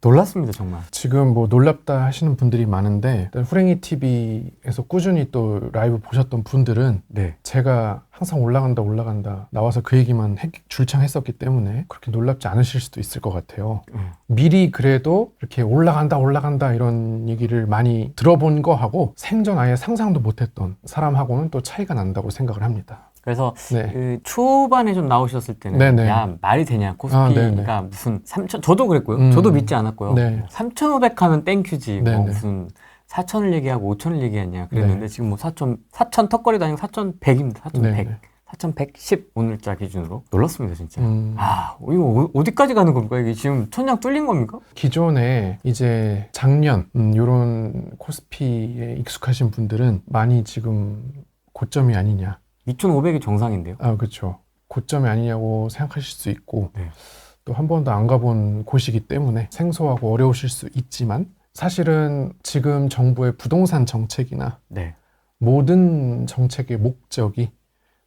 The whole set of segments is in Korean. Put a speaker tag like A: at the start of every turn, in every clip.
A: 놀랐습니다 정말.
B: 지금 뭐 놀랍다 하시는 분들이 많은데 일단 후랭이 TV에서 꾸준히 또 라이브 보셨던 분들은
A: 네.
B: 제가 항상 올라간다 올라간다 나와서 그 얘기만 했- 줄창 했었기 때문에 그렇게 놀랍지 않으실 수도 있을 것 같아요.
A: 음.
B: 미리 그래도 이렇게 올라간다 올라간다 이런 얘기를 많이 들어본 거하고 생전 아예 상상도 못했던 사람하고는 또 차이가 난다고 생각을 합니다.
A: 그래서
B: 네.
A: 그 초반에 좀 나오셨을 때는
B: 네네.
A: 야 말이 되냐
B: 아,
A: 코스피가
B: 네네.
A: 무슨 3천 저도 그랬고요.
B: 음.
A: 저도 믿지 않았고요.
B: 네.
A: 3,500 하면 땡큐지. 뭐. 무슨 4천을 얘기하고 5천을 얘기했냐 그랬는데
B: 네.
A: 지금 뭐 4천 4천 턱걸이도 아니고 4,100입니다. 4,100.
B: 네네.
A: 4,110 오늘자 기준으로 놀랐습니다 진짜.
B: 음,
A: 아 이거 어- 어디까지 가는 겁니까 이게 지금 천장 뚫린 겁니까?
B: 기존에 이제 작년 음, 이런 코스피에 익숙하신 분들은 많이 지금 고점이 아니냐
A: 2,500이 정상인데요.
B: 아, 그렇죠. 고점이 아니냐고 생각하실 수 있고
A: 네.
B: 또 한 번도 안 가본 곳이기 때문에 생소하고 어려우실 수 있지만 사실은 지금 정부의 부동산 정책이나
A: 네.
B: 모든 정책의 목적이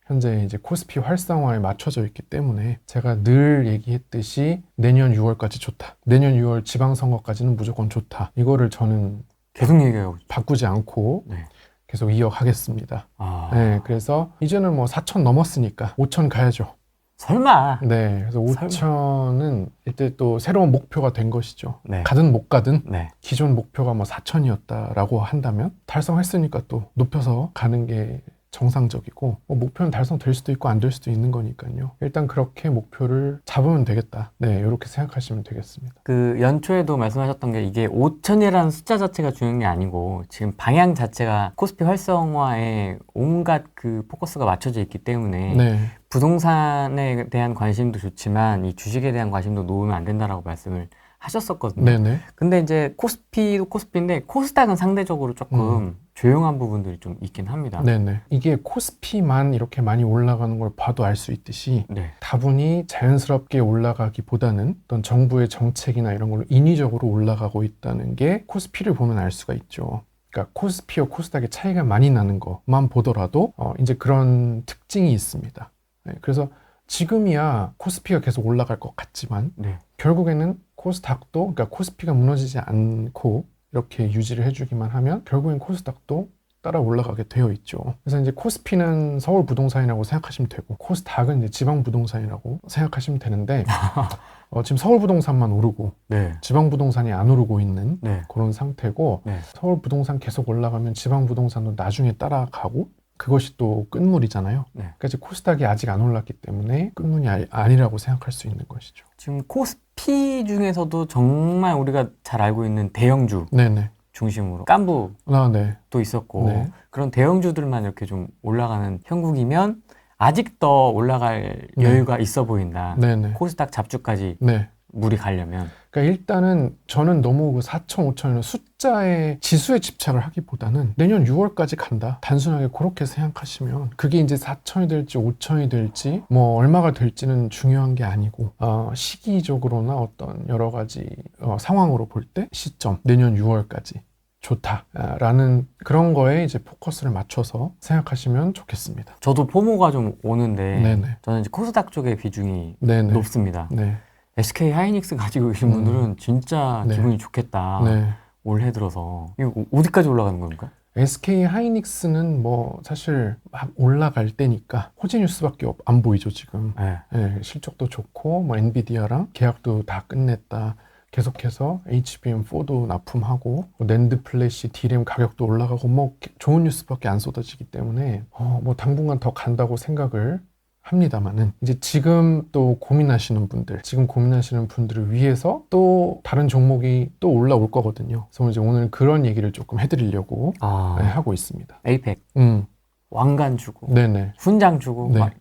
B: 현재 이제 코스피 활성화에 맞춰져 있기 때문에 제가 늘 얘기했듯이 내년 6월까지 좋다. 내년 6월 지방선거까지는 무조건 좋다. 이거를 저는
A: 계속 얘기하고 있죠.
B: 바꾸지 않고
A: 네.
B: 계속 이어가겠습니다.
A: 아
B: 네, 그래서 이제는 뭐 4천 넘었으니까 5천 가야죠.
A: 설마.
B: 네, 그래서
A: 설마.
B: 5천은 이때 또 새로운 목표가 된 것이죠.
A: 네.
B: 가든 못 가든
A: 네. 기존
B: 목표가 뭐 4천이었다라고 한다면 달성했으니까 또 높여서 가는 게 정상적이고 뭐 목표는 달성될 수도 있고 안 될 수도 있는 거니까요. 일단 그렇게 목표를 잡으면 되겠다. 네, 이렇게 생각하시면 되겠습니다.
A: 그 연초에도 말씀하셨던 게 이게 5천이라는 숫자 자체가 중요한 게 아니고 지금 방향 자체가 코스피 활성화에 온갖 그 포커스가 맞춰져 있기 때문에
B: 네,
A: 부동산에 대한 관심도 좋지만 이 주식에 대한 관심도 놓으면 안 된다라고 말씀을 하셨었거든요.
B: 네, 네.
A: 근데 이제 코스피도 코스피인데 코스닥은 상대적으로 조금 조용한 부분들이 좀 있긴 합니다.
B: 네, 네. 이게 코스피만 이렇게 많이 올라가는 걸 봐도 알 수 있듯이
A: 네.
B: 다분히 자연스럽게 올라가기보다는 어떤 정부의 정책이나 이런 걸로 인위적으로 올라가고 있다는 게 코스피를 보면 알 수가 있죠. 그러니까 코스피와 코스닥의 차이가 많이 나는 것만 보더라도 어, 이제 그런 특징이 있습니다. 네, 그래서 지금이야 코스피가 계속 올라갈 것 같지만
A: 네.
B: 결국에는 코스닥도 그러니까 코스피가 무너지지 않고 이렇게 유지를 해주기만 하면 결국엔 코스닥도 따라 올라가게 되어 있죠. 그래서 이제 코스피는 서울 부동산이라고 생각하시면 되고 코스닥은 이제 지방 부동산이라고 생각하시면 되는데 어, 지금 서울 부동산만 오르고
A: 네.
B: 지방 부동산이 안 오르고 있는
A: 네.
B: 그런 상태고
A: 네.
B: 서울 부동산 계속 올라가면 지방 부동산도 나중에 따라가고 그것이 또 끝물이잖아요.
A: 네.
B: 그러니까 코스닥이 아직 안 올랐기 때문에 끝물이 아니- 아니 라고 생각할 수 있는 것이죠.
A: 지금 코스피 중에서도 정말 우리가 잘 알고 있는 대형주
B: 네네.
A: 중심으로 깐부
B: 아, 네.
A: 도 있었고
B: 네.
A: 그런 대형주들만 이렇게 좀 올라가는 형국이면 아직 더 올라갈
B: 네.
A: 여유가 있어 보인다.
B: 네네.
A: 코스닥 잡주까지
B: 네.
A: 물이 가려면
B: 그러니까 일단은 저는 너무 그 4천, 5천이라는 숫자의 지수에 집착을 하기보다는 내년 6월까지 간다. 단순하게 그렇게 생각하시면 그게 이제 4천이 될지 5천이 될지 뭐 얼마가 될지는 중요한 게 아니고 어, 시기적으로나 어떤 여러 가지 어, 상황으로 볼 때 시점 내년 6월까지 좋다라는 그런 거에 이제 포커스를 맞춰서 생각하시면 좋겠습니다.
A: 저도 포모가 좀 오는데
B: 네네.
A: 저는 이제 코스닥 쪽의 비중이
B: 네네.
A: 높습니다.
B: 네.
A: SK 하이닉스 가지고 계신
B: 음.
A: 분들은 진짜
B: 네.
A: 기분이 좋겠다.
B: 네.
A: 올해 들어서 이거 어디까지 올라가는 겁니까?
B: SK 하이닉스는 뭐 사실 막 올라갈 때니까 호재 뉴스밖에 없- 안 보이죠 지금.
A: 네.
B: 예, 실적도 좋고 뭐 엔비디아랑 계약도 다 끝냈다. 계속해서 HBM4도 납품하고 뭐 낸드 플래시, D램 가격도 올라가고 뭐 게- 좋은 뉴스밖에 안 쏟아지기 때문에 어, 뭐 당분간 더 간다고 생각을 합니다만은 이제 지금 또 고민하시는 분들, 지금 고민하시는 분들을 위해서 또 다른 종목이 또 올라올 거거든요. 그래서 이제 오늘 그런 얘기를 조금 해드리려고
A: 아,
B: 네, 하고 있습니다.
A: 에이펙
B: 음,
A: 왕관 주고
B: 네네.
A: 훈장 주고
B: 네.
A: 막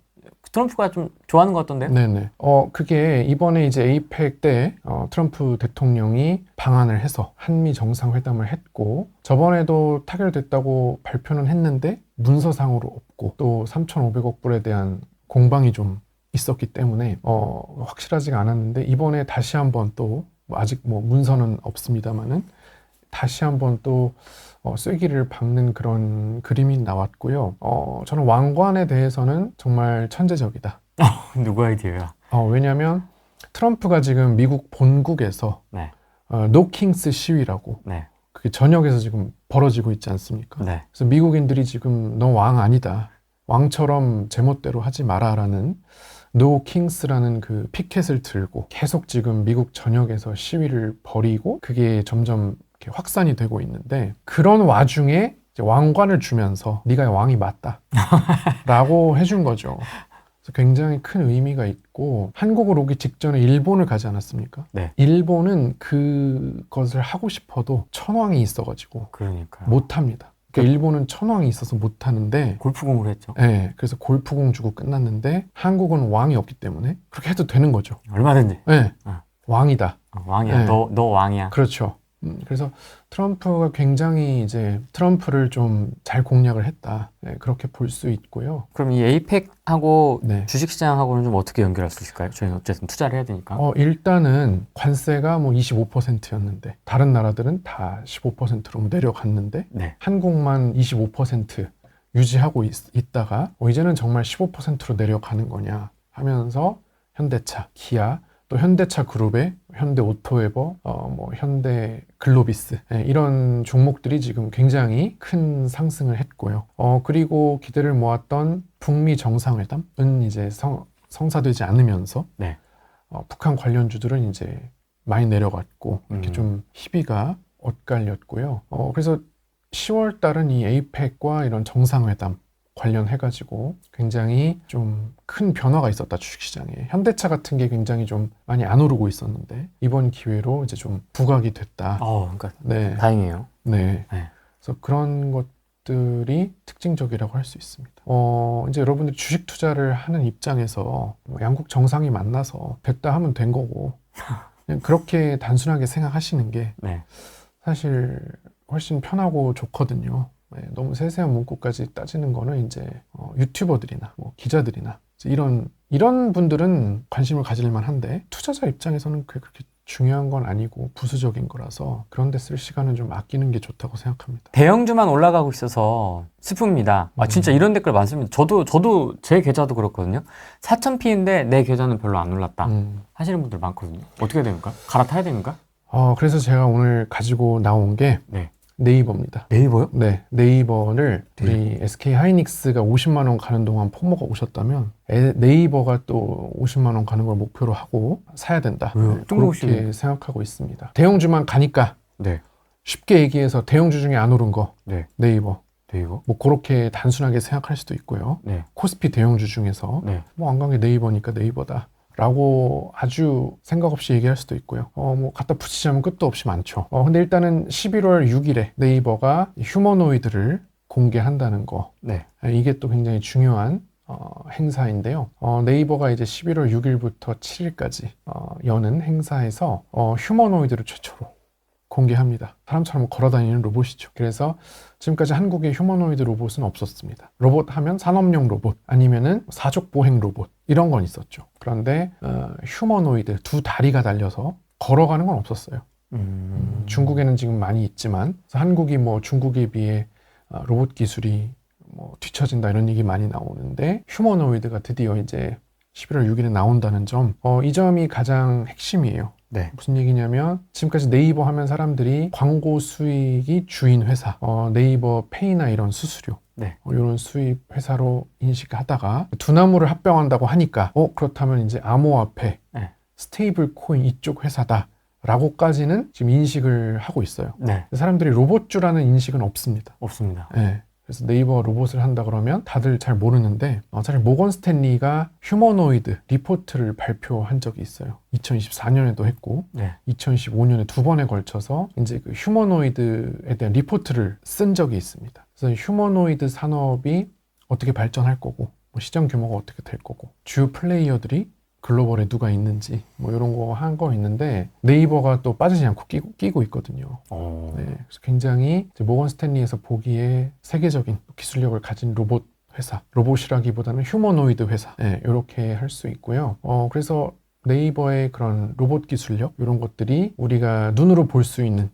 A: 트럼프가 좀 좋아하는 것 같던데요?
B: 네네. 어, 그게 이번에 이제 에이펙 때 어, 트럼프 대통령이 방한을 해서 한미 정상회담을 했고 저번에도 타결됐다고 발표는 했는데 문서상으로 없고 또 3,500억 불에 대한 공방이 좀 있었기 때문에 어, 확실하지가 않았는데 이번에 다시 한번 또뭐 아직 뭐 문서는 없습니다만은 다시 한번 또 어, 쐐기를 박는 그런 그림이 나왔고요. 어, 저는 왕관에 대해서는 정말 천재적이다.
A: 누구 아이디어야?
B: 어, 왜냐하면 트럼프가 지금 미국 본국에서
A: 네.
B: 어, 노킹스 시위라고
A: 네.
B: 그게 전역에서 지금 벌어지고 있지 않습니까?
A: 네.
B: 그래서 미국인들이 지금 너 왕 아니다. 왕처럼 제멋대로 하지 마라라는 노 킹스라는 그 피켓을 들고 계속 지금 미국 전역에서 시위를 벌이고 그게 점점 이렇게 확산이 되고 있는데 그런 와중에 왕관을 주면서 네가 왕이 맞다라고 해준 거죠. 그래서 굉장히 큰 의미가 있고 한국으로 오기 직전에 일본을 가지 않았습니까?
A: 네.
B: 일본은 그것을 하고 싶어도 천왕이 있어가지고
A: 그러니까요.
B: 못합니다. 그러니까 일본은 천왕이 있어서 못하는데
A: 골프공을 했죠.
B: 예, 그래서 골프공 주고 끝났는데 한국은 왕이 없기 때문에 그렇게 해도 되는 거죠.
A: 얼마든지.
B: 예,
A: 아.
B: 왕이다.
A: 어, 왕이야.
B: 네.
A: 너, 너 왕이야.
B: 그렇죠. 음, 그래서 트럼프가 굉장히 이제 트럼프를 좀 잘 공략을 했다. 예, 그렇게 볼 수 있고요.
A: 그럼 이 에이펙하고
B: 네.
A: 주식시장하고는 좀 어떻게 연결할 수 있을까요? 저희는 어쨌든 투자를 해야 되니까.
B: 어, 일단은 관세가 뭐 25%였는데 다른 나라들은 다 15%로 내려갔는데
A: 네.
B: 한국만 25% 유지하고 있, 다가 이제는 정말 15%로 내려가는 거냐 하면서 현대차, 기아, 또 현대차 그룹의 현대 오토웨버, 어, 뭐 현대 글로비스 예, 이런 종목들이 지금 굉장히 큰 상승을 했고요. 어, 그리고 기대를 모았던 북미 정상회담은 이제 성, 성사되지 않으면서
A: 네.
B: 어, 북한 관련주들은 이제 많이 내려갔고 이렇게
A: 음.
B: 좀 희비가 엇갈렸고요. 어, 그래서 10월 달은 이 에이펙과 이런 정상회담 관련해가지고 굉장히 좀 큰 변화가 있었다 주식시장에 현대차 같은 게 굉장히 좀 많이 안 오르고 있었는데 이번 기회로 이제 좀 부각이 됐다.
A: 어, 그러니까
B: 네,
A: 다행이에요.
B: 네.
A: 네.
B: 그래서 그런 것들이 특징적이라고 할 수 있습니다. 어, 이제 여러분들이 주식 투자를 하는 입장에서 뭐 양국 정상이 만나서 됐다 하면 된 거고 그냥 그렇게 단순하게 생각하시는 게
A: 네.
B: 사실 훨씬 편하고 좋거든요. 네, 너무 세세한 문구까지 따지는 거는 이제 어, 유튜버들이나 뭐 기자들이나 이런 이런 분들은 관심을 가질 만 한데 투자자 입장에서는 그게 그렇게 중요한 건 아니고 부수적인 거라서 그런 데 쓸 시간은 좀 아끼는 게 좋다고 생각합니다.
A: 대형주만 올라가고 있어서 슬픕니다. 아, 진짜
B: 음.
A: 이런 댓글 많습니다. 저도, 저도 제 계좌도 그렇거든요. 4,000피인데 내 계좌는 별로 안 올랐다.
B: 음.
A: 하시는 분들 많거든요. 어떻게 됩니까? 갈아타야 됩니까?
B: 어, 그래서 제가 오늘 가지고 나온 게
A: 네.
B: 네이버입니다.
A: 네이버요?
B: 네, 네이버를 우리 SK 하이닉스가 50만 원 가는 동안 포모가 오셨다면 에- 네이버가 또 50만 원 가는 걸 목표로 하고 사야 된다.
A: 왜요?
B: 네,
A: 뜬금없이.
B: 그렇게 생각하고 있습니다. 대형주만 가니까
A: 네.
B: 쉽게 얘기해서 대형주 중에 안 오른 거
A: 네.
B: 네이버.
A: 네이버?
B: 뭐 그렇게 단순하게 생각할 수도 있고요.
A: 네.
B: 코스피 대형주 중에서
A: 네.
B: 뭐 안 간 게 네이버니까 네이버다. 라고 아주 생각 없이 얘기할 수도 있고요. 어, 뭐, 갖다 붙이자면 끝도 없이 많죠. 어, 근데 일단은 11월 6일에 네이버가 휴머노이드를 공개한다는 거.
A: 네.
B: 이게 또 굉장히 중요한 어, 행사인데요. 어, 네이버가 이제 11월 6일부터 7일까지 어, 여는 행사에서 어, 휴머노이드를 최초로 공개합니다. 사람처럼 걸어다니는 로봇이죠. 그래서 지금까지 한국에 휴머노이드 로봇은 없었습니다. 로봇 하면 산업용 로봇 아니면은 사족 보행 로봇 이런 건 있었죠. 그런데 어, 휴머노이드 두 다리가 달려서 걸어가는 건 없었어요.
A: 음.
B: 중국에는 지금 많이 있지만 한국이 뭐 중국에 비해 어, 로봇 기술이 뭐 뒤처진다 이런 얘기 많이 나오는데 휴머노이드가 드디어 이제 11월 6일에 나온다는 점, 어, 이 점이 가장 핵심이에요.
A: 네.
B: 무슨 얘기냐면 지금까지 네이버 하면 사람들이 광고 수익이 주인 회사, 어, 네이버 페이나 이런 수수료,
A: 네.
B: 어, 이런 수입 회사로 인식하다가 두나무를 합병한다고 하니까 어 그렇다면 이제 암호화폐,
A: 네.
B: 스테이블 코인 이쪽 회사다. 라고까지는 지금 인식을 하고 있어요.
A: 네.
B: 사람들이 로봇주라는 인식은 없습니다.
A: 없습니다.
B: 예. 그래서 네이버 로봇을 한다 그러면 다들 잘 모르는데 어, 사실 모건 스탠리가 휴머노이드 리포트를 발표한 적이 있어요. 2024년에도 했고
A: 네.
B: 2015년에 두 번에 걸쳐서 이제 그 휴머노이드에 대한 리포트를 쓴 적이 있습니다. 그래서 휴머노이드 산업이 어떻게 발전할 거고 뭐 시장 규모가 어떻게 될 거고 주요 플레이어들이 글로벌에 누가 있는지 뭐 이런 거 한 거 있는데 네이버가 또 빠지지 않고 끼고, 끼고 있거든요.
A: 어.
B: 네, 그래서 굉장히 모건 스탠리에서 보기에 세계적인 기술력을 가진 로봇 회사, 로봇이라기보다는 휴머노이드 회사, 네, 이렇게 할 수 있고요. 어, 그래서 네이버의 그런 로봇 기술력 이런 것들이 우리가 눈으로 볼 수 있는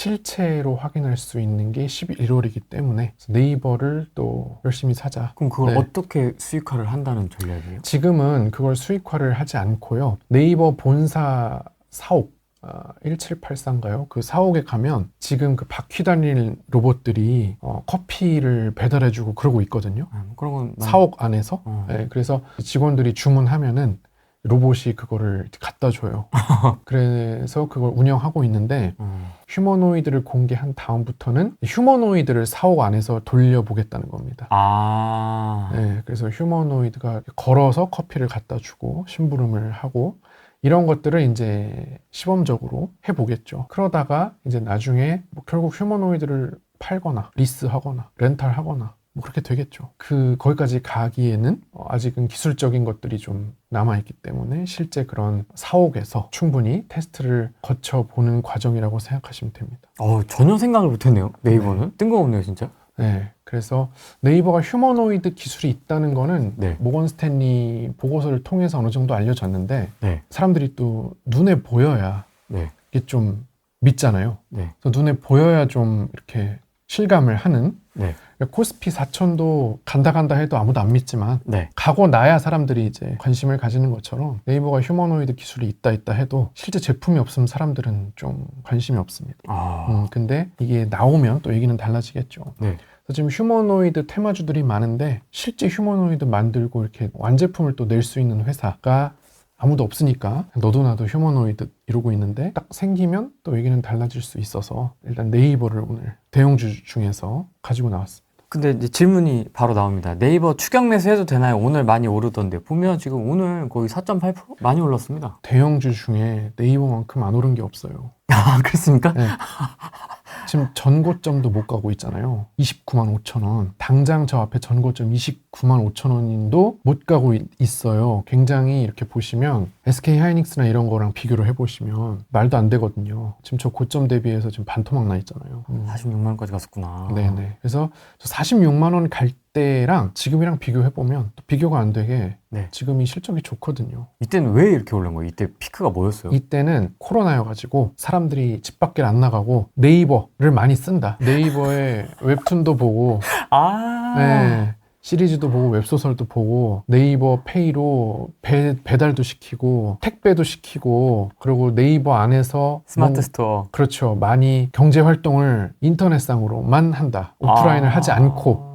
B: 실체로 확인할 수 있는 게 11월이기 때문에 네이버를 또 열심히 사자.
A: 그럼 그걸
B: 네.
A: 어떻게 수익화를 한다는 전략이에요?
B: 지금은 그걸 수익화를 하지 않고요. 네이버 본사 사옥 아, 1784인가요? 그 사옥에 가면 지금 그 바퀴 달린 로봇들이 어, 커피를 배달해주고 그러고 있거든요.
A: 아, 뭐 그런 건 난-
B: 사옥 안에서.
A: 어.
B: 네, 그래서 직원들이 주문하면은 로봇이 그거를 갖다 줘요. 그래서 그걸 운영하고 있는데
A: 어.
B: 휴머노이드를 공개한 다음부터는 휴머노이드를 사옥 안에서 돌려보겠다는 겁니다.
A: 아.
B: 네, 그래서 휴머노이드가 걸어서 커피를 갖다 주고 심부름을 하고 이런 것들을 이제 시범적으로 해보겠죠. 그러다가 이제 나중에 뭐 결국 휴머노이드를 팔거나 리스하거나 렌탈하거나 뭐 그렇게 되겠죠. 그 거기까지 가기에는 어, 아직은 기술적인 것들이 좀 남아 있기 때문에 실제 그런 사옥에서 충분히 테스트를 거쳐 보는 과정이라고 생각하시면 됩니다.
A: 어, 전혀 생각을 못했네요. 네이버는 뜬금없네요, 진짜.
B: 네. 그래서 네이버가 휴머노이드 기술이 있다는 거는
A: 네.
B: 모건 스탠리 보고서를 통해서 어느 정도 알려졌는데
A: 네.
B: 사람들이 또 눈에 보여야
A: 네.
B: 이게 좀 믿잖아요.
A: 네.
B: 그래서 눈에 보여야 좀 이렇게 실감을 하는
A: 네.
B: 그러니까 코스피 4천도 간다 간다 해도 아무도 안 믿지만
A: 네.
B: 가고 나야 사람들이 이제 관심을 가지는 것처럼 네이버가 휴머노이드 기술이 있다 있다 해도 실제 제품이 없으면 사람들은 좀 관심이 없습니다.
A: 아.
B: 음, 근데 이게 나오면 또 얘기는 달라지겠죠.
A: 네.
B: 지금 휴머노이드 테마주들이 많은데 실제 휴머노이드 만들고 이렇게 완제품을 또 낼 수 있는 회사가 아무도 없으니까 너도 나도 휴머노이드 이러고 있는데 딱 생기면 또 얘기는 달라질 수 있어서 일단 네이버를 오늘 대형주 중에서 가지고 나왔습니다.
A: 근데 이제 질문이 바로 나옵니다. 네이버 추격 매수 해도 되나요? 오늘 많이 오르던데. 보면 지금 오늘 거의 4.8% 많이 올랐습니다.
B: 대형주 중에 네이버만큼 안 오른 게 없어요.
A: 아, 그렇습니까?
B: 네. 지금 전고점도 못 가고 있잖아요. 29만 5천 원. 당장 저 앞에 전고점 29만 5천 원인도 못 가고 있- 있어요. 굉장히 이렇게 보시면 SK 하이닉스나 이런 거랑 비교를 해보시면 말도 안 되거든요. 지금 저 고점 대비해서 지금 반토막 나 있잖아요. 음.
A: 46만 원까지 갔었구나.
B: 네네. 그래서 저 46만 원 갈 때랑 지금이랑 비교해 보면 또 비교가 안 되게
A: 네.
B: 지금이 실적이 좋거든요.
A: 이때는 왜 이렇게 올른 거예요? 이때 피크가 뭐였어요?
B: 이때는 코로나여가지고 사람들이 집 밖에 안 나가고 네이버를 많이 쓴다. 네이버에 웹툰도 보고,
A: 아.
B: 네, 시리즈도 보고 웹소설도 보고 네이버 페이로 배, 배달도 시키고 택배도 시키고 그리고 네이버 안에서
A: 스마트
B: 뭔-
A: 스토어.
B: 그렇죠. 많이 경제 활동을 인터넷상으로만 한다. 오프라인을
A: 아.
B: 하지 않고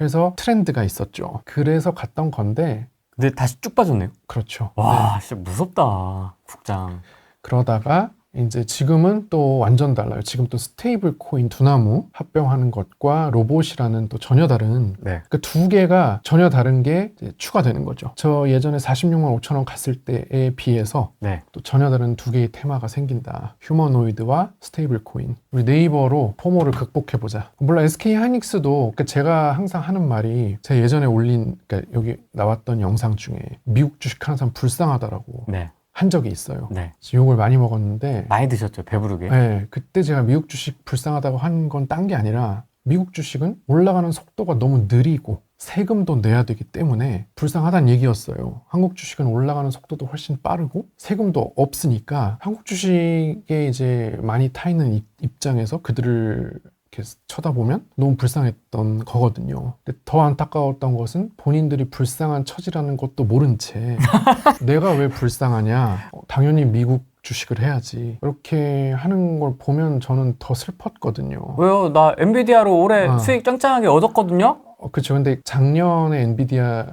B: 해서 트렌드가 있었죠. 그래서 갔던 건데
A: 근데 다시 쭉 빠졌네요.
B: 그렇죠. 네.
A: 와, 진짜 무섭다. 국장.
B: 그러다가 이제 지금은 또 완전 달라요. 지금 또 스테이블 코인 두나무 합병하는 것과 로봇이라는 또 전혀 다른
A: 네.
B: 그 두 개가 전혀 다른 게 추가되는 거죠. 저 예전에 46만 5천 원 갔을 때에 비해서
A: 네.
B: 또 전혀 다른 두 개의 테마가 생긴다. 휴머노이드와 스테이블 코인. 우리 네이버로 포모를 극복해 보자. 물론 SK 하이닉스도 그러니까 제가 항상 하는 말이 제가 예전에 올린 그러니까 여기 나왔던 영상 중에 미국 주식 하는 사람 불쌍하다라고
A: 네.
B: 한 적이 있어요.
A: 네.
B: 욕을 많이 먹었는데
A: 많이 드셨죠, 배부르게.
B: 네, 그때 제가 미국 주식 불쌍하다고 한 건 딴 게 아니라 미국 주식은 올라가는 속도가 너무 느리고 세금도 내야 되기 때문에 불쌍하다는 얘기였어요. 한국 주식은 올라가는 속도도 훨씬 빠르고 세금도 없으니까 한국 주식에 이제 많이 타 있는 입- 입장에서 그들을 이렇게 쳐다보면 너무 불쌍했던 거거든요. 근데 더 안타까웠던 것은 본인들이 불쌍한 처지라는 것도 모른 채 내가 왜 불쌍하냐? 어, 당연히 미국 주식을 해야지. 이렇게 하는 걸 보면 저는 더 슬펐거든요.
A: 왜요? 나 엔비디아로 올해
B: 아.
A: 수익 짱짱하게 얻었거든요?
B: 어, 그렇죠. 근데 작년에 엔비디아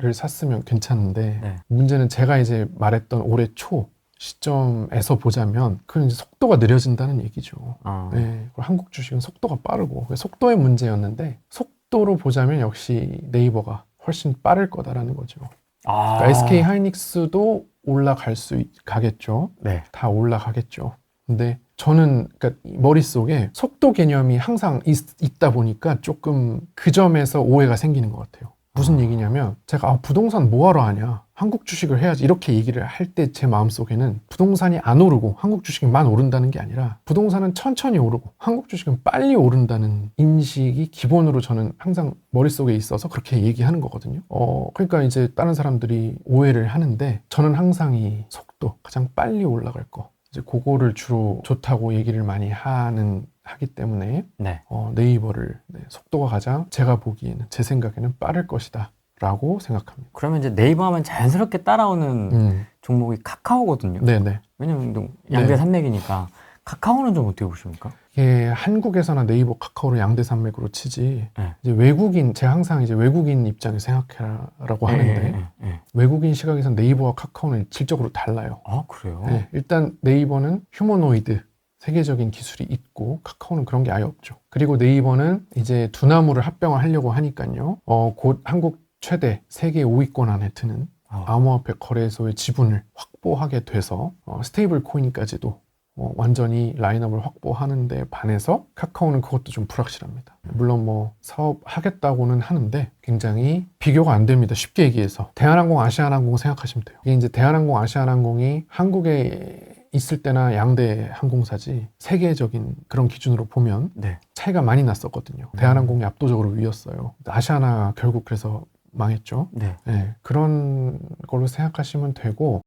B: 를 샀으면 괜찮은데
A: 네.
B: 문제는 제가 이제 말했던 올해 초 시점에서 보자면 그건 속도가 느려진다는 얘기죠.
A: 어.
B: 네, 한국 주식은 속도가 빠르고 속도의 문제였는데 속도로 보자면 역시 네이버가 훨씬 빠를 거다라는 거죠.
A: 아.
B: 그러니까 SK 하이닉스도 올라갈 수 있- 가겠죠.
A: 네.
B: 다 올라가겠죠. 근데 저는 그러니까 머릿속에 속도 개념이 항상 있, 다 보니까 조금 그 점에서 오해가 생기는 것 같아요. 무슨
A: 아.
B: 얘기냐면 제가 아, 부동산 뭐하러 하냐 한국 주식을 해야지 이렇게 얘기를 할 때 제 마음속에는 부동산이 안 오르고 한국 주식만 오른다는 게 아니라 부동산은 천천히 오르고 한국 주식은 빨리 오른다는 인식이 기본으로 저는 항상 머릿속에 있어서 그렇게 얘기하는 거거든요. 어, 그러니까 이제 다른 사람들이 오해를 하는데 저는 항상 이 속도 가장 빨리 올라갈 거 이제 그거를 주로 좋다고 얘기를 많이 하는 하기 때문에
A: 네.
B: 어, 네이버를 네, 속도가 가장 제가 보기에는 제 생각에는 빠를 것이다 라고 생각합니다.
A: 그러면 이제 네이버 하면 자연스럽게 따라오는
B: 음,
A: 종목이 카카오거든요.
B: 네네.
A: 왜냐면 또 양대
B: 네.
A: 산맥이니까 카카오는 좀 어떻게 보십니까?
B: 이게 한국에서나 네이버, 카카오를 양대 산맥으로 치지
A: 네.
B: 이제 외국인 제가 항상 이제 외국인 입장에 생각해라라고 하는데
A: 예, 예, 예.
B: 외국인 시각에선 네이버와 카카오는 질적으로 달라요.
A: 아 그래요?
B: 네, 일단 네이버는 휴머노이드 세계적인 기술이 있고 카카오는 그런 게 아예 없죠. 그리고 네이버는 이제 두나무를 합병을 하려고 하니까요. 어, 곧 한국 최대 세계 5위권 안에 드는
A: 아,
B: 암호화폐 거래소의 지분을 확보하게 돼서 어, 스테이블 코인까지도 어, 완전히 라인업을 확보하는 데 반해서 카카오는 그것도 좀 불확실합니다. 물론 뭐 사업 하겠다고는 하는데 굉장히 비교가 안 됩니다. 쉽게 얘기해서 대한항공, 아시아나항공 생각하시면 돼요. 이게 이제 대한항공, 아시아나항공이 한국에 있을 때나 양대 항공사지 세계적인 그런 기준으로 보면
A: 네.
B: 차이가 많이 났었거든요. 대한항공이 압도적으로 위였어요. 아시아나 결국 그래서 망했죠.
A: 네.
B: 네, 그런 걸로 생각하시면 되고